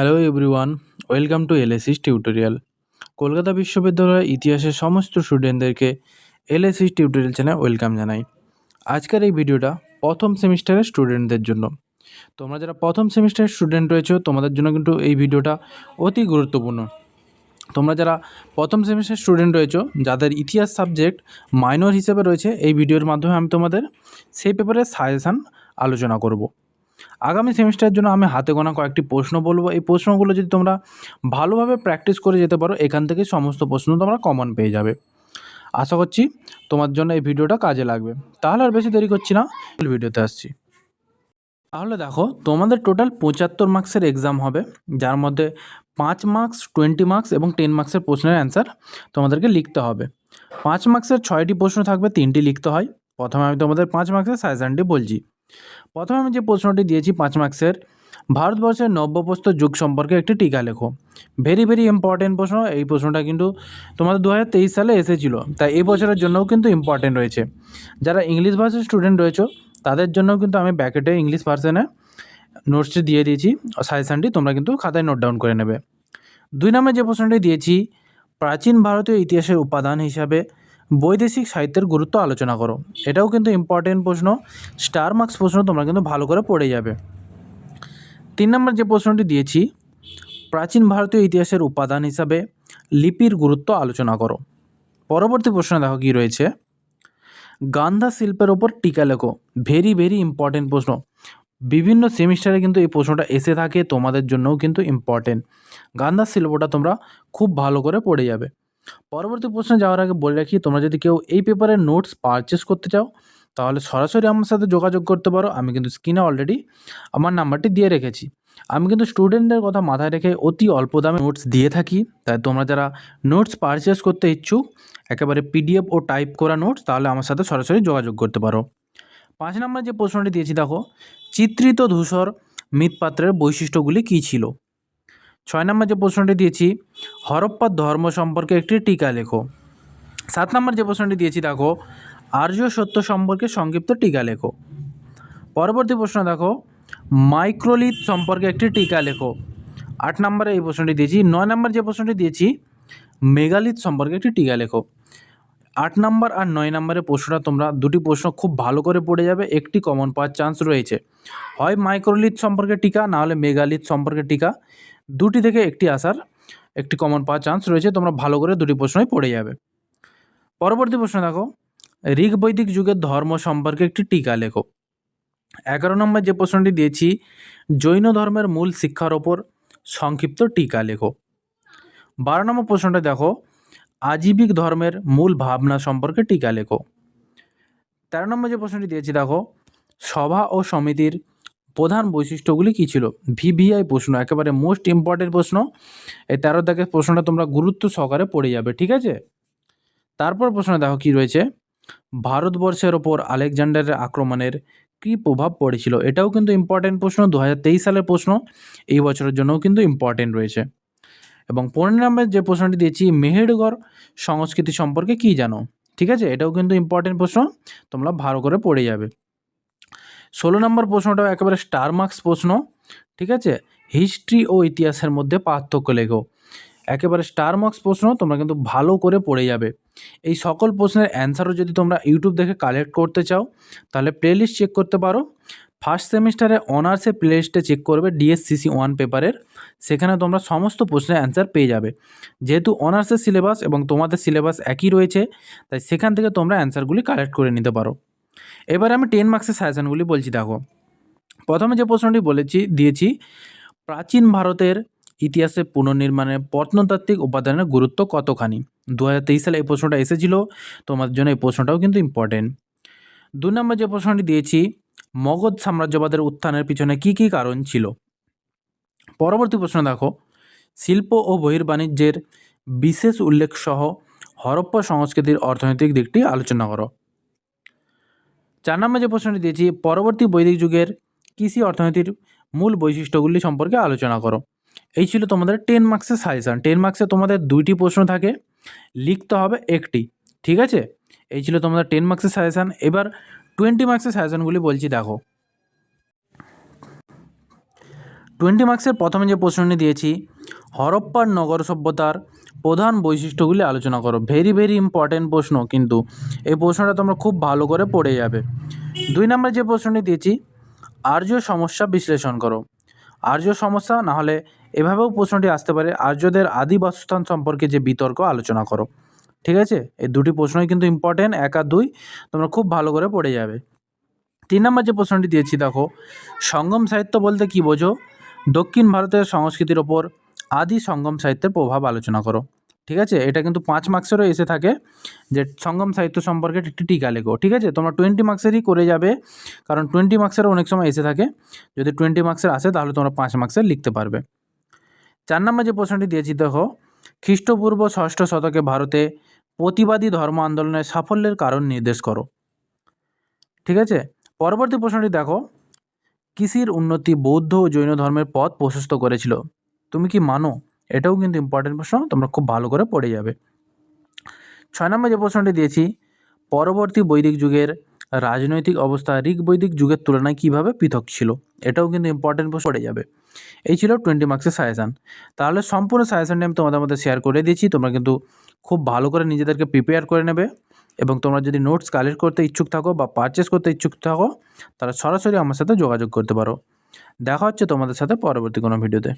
Hello everyone welcome to এলএসিস tutorial Kolkata বিশ্ববিদ্যালয়ের ইতিহাসের সমস্ত স্টুডেন্টদেরকে এলএসিস টিউটোরিয়াল চ্যানেল ওয়েলকাম জানাই। আজকের এই ভিডিওটা প্রথম সেমিস্টারের স্টুডেন্টদের জন্য। তোমরা যারা প্রথম সেমিস্টারের স্টুডেন্ট রয়েছো, তোমাদের জন্য কিন্তু এই ভিডিওটা অতি গুরুত্বপূর্ণ। তোমরা যারা প্রথম সেমিস্টার স্টুডেন্ট রয়েছো, যাদের ইতিহাস সাবজেক্ট মাইনর হিসেবে রয়েছে, এই ভিডিওর মাধ্যমে আমি তোমাদের সেই পেপারের সাজেশান আলোচনা করব। আগামী সেমিস্টারের জন্য আমি হাতে গোনা কয়েকটি প্রশ্ন বলব। এই প্রশ্নগুলো যদি তোমরা ভালোভাবে প্র্যাকটিস করে যেতে পারো, এখান থেকে সমস্ত প্রশ্ন তোমরা কমন পেয়ে যাবে। আশা করছি তোমার জন্য এই ভিডিওটা কাজে লাগবে। তাহলে আর বেশি দেরি করছি না ভিডিওতে আসছি। তাহলে দেখো, তোমাদের টোটাল পঁচাত্তর মার্কসের এক্সাম হবে, যার মধ্যে পাঁচ মার্কস টোয়েন্টি মার্কস এবং টেন মার্কসের প্রশ্নের অ্যান্সার তোমাদেরকে লিখতে হবে। পাঁচ মার্কসের ছয়টি প্রশ্ন থাকবে, তিনটি লিখতে হয়। প্রথমে আমি তোমাদের পাঁচ মার্কসের সাজেশানটি বলছি। প্রথমে আমি যে প্রশ্নটি দিয়েছি পাঁচ মার্কসের, ভারতবর্ষের নব্যপ্রস্তর যুগ সম্পর্কে একটি টিকা লেখো। ভেরি ভেরি ইম্পর্টেন্ট প্রশ্ন। এই প্রশ্নটা কিন্তু তোমাদের দু হাজার তেইশ সালে এসেছিল, তাই এই বছরের জন্যও কিন্তু ইম্পর্টেন্ট রয়েছে। যারা ইংলিশ ভাষার স্টুডেন্ট রয়েছে, তাদের জন্যও কিন্তু আমি ব্যাকেটে ইংলিশ ভার্সনে নোটসটি দিয়ে দিয়েছি। সাজেশানটি তোমরা কিন্তু খাতায় নোট ডাউন করে নেবে। দুই নম্বর যে প্রশ্নটি দিয়েছি, প্রাচীন ভারতীয় ইতিহাসের উপাদান হিসাবে বৈদেশিক সাহিত্যের গুরুত্ব আলোচনা করো। এটাও কিন্তু ইম্পর্টেন্ট প্রশ্ন। স্টার মার্কস প্রশ্ন তোমরা কিন্তু ভালো করে পড়ে যাবে। তিন নম্বর যে প্রশ্নটি দিয়েছি, প্রাচীন ভারতীয় ইতিহাসের উপাদান হিসাবে লিপির গুরুত্ব আলোচনা করো। পরবর্তী প্রশ্ন দেখো কী রয়েছে? গান্ধা শিল্পের ওপর টিকা লেখো। ভেরি ভেরি ইম্পর্টেন্ট প্রশ্ন। বিভিন্ন সেমিস্টারে কিন্তু এই প্রশ্নটা এসে থাকে, তোমাদের জন্যও কিন্তু ইম্পর্টেন্ট গান্ধা শিল্পটা তোমরা খুব ভালো করে পড়ে যাবে। পরবর্তী প্রশ্নে যাওয়ার আগে বলে রাখি, তোমরা যদি কেউ এই পেপারের নোটস পারচেস করতে চাও, তাহলে সরাসরি আমার সাথে যোগাযোগ করতে পারো। আমি কিন্তু স্ক্রিনে অলরেডি আমার নাম্বারটি দিয়ে রেখেছি। আমি কিন্তু স্টুডেন্টদের কথা মাথায় রেখে অতি অল্প দামে নোটস দিয়ে থাকি। তাই তোমরা যারা নোটস পারচেস করতে ইচ্ছুক, একেবারে পিডিএফ ও টাইপ করা নোটস তাহলে আমার সাথে সরাসরি যোগাযোগ করতে পারো। পাঁচ নম্বর যে প্রশ্নটি দিয়েছি, দেখো, চিত্রিত ধূসর মৃৎপাত্রের বৈশিষ্ট্যগুলি কী ছিল? ছয় নম্বর যে প্রশ্নটি দিয়েছি, হরপ্পা ধর্ম সম্পর্কে একটি টিকা লেখো। সাত নম্বর যে প্রশ্নটি দিয়েছি, দেখো, আর্য সত্য সম্পর্কে সংক্ষিপ্ত টিকা লেখো। পরবর্তী প্রশ্ন, দেখো, মাইক্রোলিথ সম্পর্কে একটি টিকা লেখো। আট নম্বরে এই প্রশ্নটি দিয়েছি। নয় নম্বর যে প্রশ্নটি দিয়েছি, মেগালিথ সম্পর্কে একটি টিকা লেখো। আট নম্বর আর নয় নম্বরের প্রশ্নটা তোমরা দুটি প্রশ্ন খুব ভালো করে পড়ে যাবে, একটি কমন পাওয়ার চান্স রয়েছে। হয় মাইক্রোলিথ সম্পর্কে টিকা, না হলে মেগালিথ সম্পর্কে টিকা, দুটি থেকে একটি আসার একটি কমন পাওয়ার চান্স রয়েছে, তোমরা ভালো করে দুটি প্রশ্নই পড়ে যাবে। পরবর্তী প্রশ্ন দেখো ঋগ বৈদিক যুগের ধর্ম সম্পর্কে একটি টিকা লেখো। এগারো নম্বর যে প্রশ্নটি দিয়েছি, জৈন ধর্মের মূল শিক্ষার ওপর সংক্ষিপ্ত টিকা লেখো। বারো নম্বর প্রশ্নটা দেখো আজীবিক ধর্মের মূল ভাবনা সম্পর্কে টিকা লেখো। তেরো নম্বর যে প্রশ্নটি দিয়েছি, দেখো, সভা ও সমিতির প্রধান বৈশিষ্ট্যগুলি কী ছিল? ভিভিআই প্রশ্ন, একেবারে মোস্ট ইম্পর্টেন্ট প্রশ্ন। এই তেরো দাগের প্রশ্নটা তোমরা গুরুত্ব সহকারে পড়ে যাবে, ঠিক আছে? তারপর প্রশ্ন দেখো কী রয়েছে? ভারতবর্ষের ওপর আলেকজান্ডারের আক্রমণের কী প্রভাব পড়েছিল? এটাও কিন্তু ইম্পর্টেন্ট প্রশ্ন দু হাজার তেইশ সালের প্রশ্ন, এই বছরের জন্যও কিন্তু ইম্পর্টেন্ট রয়েছে। এবং পনেরো নম্বরের যে প্রশ্নটি দিয়েছি, মেহেরগড় সংস্কৃতি সম্পর্কে কী জানো? ঠিক আছে? এটাও কিন্তু ইম্পর্টেন্ট প্রশ্ন, তোমরা ভালো করে পড়ে যাবে। ষোলো নম্বর প্রশ্নটাও একেবারে স্টার মার্কস প্রশ্ন, ঠিক আছে? হিস্ট্রি ও ইতিহাসের মধ্যে পার্থক্য লেখো। একেবারে স্টার মার্কস প্রশ্ন, তোমরা কিন্তু ভালো করে পড়ে যাবে। এই সকল প্রশ্নের অ্যান্সারও যদি তোমরা ইউটিউব দেখে কালেক্ট করতে চাও, তাহলে প্লেলিস্ট চেক করতে পারো। ফার্স্ট সেমিস্টারে অনার্সের প্লেলিস্টে চেক করবে ডিএসসিসি ওয়ান পেপারের সেখানে তোমরা সমস্ত প্রশ্নের অ্যান্সার পেয়ে যাবে। যেহেতু অনার্সের সিলেবাস এবং তোমাদের সিলেবাস একই রয়েছে, তাই সেখান থেকে তোমরা অ্যান্সারগুলি কালেক্ট করে নিতে পারো। এবার আমি টেন মার্কসের সাজেশনগুলি বলছি, দেখো। প্রথমে যে প্রশ্নটি বলেছি, দিয়েছি, প্রাচীন ভারতের ইতিহাসে পুনর্নির্মাণের প্রত্নতাত্ত্বিক উপাদানের গুরুত্ব কতখানি? দু হাজার তেইশ সালে এই প্রশ্নটা এসেছিল তোমার জন্য এই প্রশ্নটাও কিন্তু ইম্পর্টেন্ট দু নম্বর যে প্রশ্নটি দিয়েছি মগধ সাম্রাজ্যবাদের উত্থানের পিছনে কি কি কারণ ছিল? পরবর্তী প্রশ্ন দেখো। শিল্প ও বহির্বাণিজ্যের বিশেষ উল্লেখ সহ হরপ্পা সংস্কৃতির অর্থনৈতিক দিকটি আলোচনা করো। চার নম্বর যে প্রশ্নটি দিয়েছি, পরবর্তী বৈদিক যুগের কৃষি অর্থনীতির মূল বৈশিষ্ট্যগুলি সম্পর্কে আলোচনা করো। এই ছিল তোমাদের টেন মার্কসের সাজেশান। টেন মার্কসে তোমাদের দুইটি প্রশ্ন থাকে, লিখতে হবে একটি, ঠিক আছে? এই ছিল তোমাদের টেন মার্কসের সাজেশান। এবার টোয়েন্টি মার্কসের সাজেশানগুলি বলছি, দেখো। টোয়েন্টি মার্কসের প্রথমে যে প্রশ্নটি দিয়েছি, হরপ্পার নগর সভ্যতার প্রধান বৈশিষ্ট্যগুলি আলোচনা করো। ভেরি ভেরি ইম্পর্ট্যান্ট প্রশ্ন, কিন্তু এই প্রশ্নটা তোমরা খুব ভালো করে পড়ে যাবে। দুই নম্বর যে প্রশ্নটি দিয়েছি, আর্য সমস্যা বিশ্লেষণ করো। আর্য সমস্যা না হলে এভাবেও প্রশ্নটি আসতে পারে। আর্যদের আদি বাসস্থান সম্পর্কে যে বিতর্ক, আলোচনা করো। ঠিক আছে? এই দুটি প্রশ্নই কিন্তু ইম্পর্টেন্ট এক আর দুই, তোমরা খুব ভালো করে পড়ে যাবে। তিন নম্বর যে প্রশ্নটি দিয়েছি, দেখো, সঙ্গম সাহিত্য বলতে কী বোঝো? দক্ষিণ ভারতের সংস্কৃতির ওপর আদি সঙ্গম সাহিত্যের প্রভাব আলোচনা করো। ঠিক আছে? এটা কিন্তু পাঁচ মার্কসেরও এসে থাকে যে সঙ্গম সাহিত্য সম্পর্কে একটি টিকা লেখো। ঠিক আছে? তোমরা টোয়েন্টি মার্কসেরই করে যাবে, কারণ টোয়েন্টি মার্কসেরও অনেক সময় এসে থাকে। যদি টোয়েন্টি মার্কসের আসে, তাহলে তোমরা পাঁচ মার্কসের লিখতে পারবে। চার নম্বর যে প্রশ্নটি দিয়েছি, দেখো, খ্রিস্টপূর্ব ষষ্ঠ শতকে ভারতে প্রতিবাদী ধর্ম আন্দোলনের সাফল্যের কারণ নির্দেশ করো। ঠিক আছে? পরবর্তী প্রশ্নটি দেখো। কৃষির উন্নতি বৌদ্ধ ও জৈন ধর্মের পথ প্রশস্ত করেছিল। তুমি কি মানো? এটাও কিন্তু ইম্পর্টেন্ট প্রশ্ন, তোমরা খুব ভালো করে পড়ে যাবে। ছয় নম্বর যে প্রশ্নটি দিয়েছি, পরবর্তী বৈদিক যুগের রাজনৈতিক অবস্থা ঋগ বৈদিক যুগের তুলনায় কীভাবে পৃথক ছিল? এটাও কিন্তু ইম্পর্টেন্ট প্রশ্ন, পড়ে যাবে। এই ছিল টোয়েন্টি মার্কসের সাজেশান তাহলে সম্পূর্ণ সাজেশানটি আমি তোমাদের মধ্যে শেয়ার করে দিয়েছি, তোমরা কিন্তু খুব ভালো করে নিজেদেরকে প্রিপেয়ার করে নেবে এবং তোমরা যদি নোটস কালেক্ট করতে ইচ্ছুক থাকো বা পারচেস করতে ইচ্ছুক থাকো, তাহলে সরাসরি আমার সাথে যোগাযোগ করতে পারো। দেখা হচ্ছে তোমাদের সাথে পরবর্তী কোনো ভিডিওতে